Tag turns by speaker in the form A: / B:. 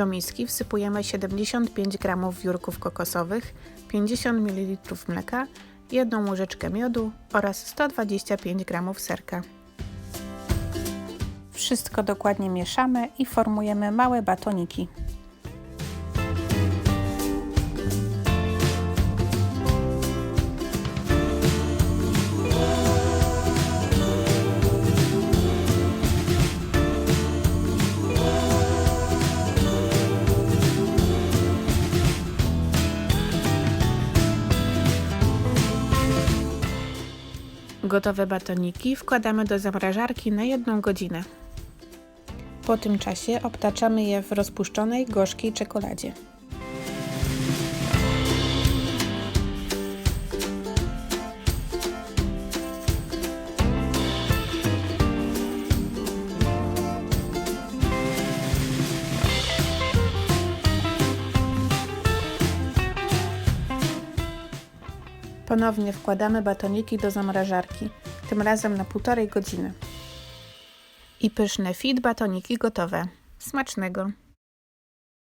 A: Do miski wsypujemy 75 g wiórków kokosowych, 50 ml mleka, jedną łyżeczkę miodu oraz 125 g serka. Wszystko dokładnie mieszamy i formujemy małe batoniki. Gotowe batoniki wkładamy do zamrażarki na jedną godzinę. Po tym czasie obtaczamy je w rozpuszczonej, gorzkiej czekoladzie. Ponownie wkładamy batoniki do zamrażarki, tym razem na półtorej godziny. I pyszne fit batoniki gotowe. Smacznego!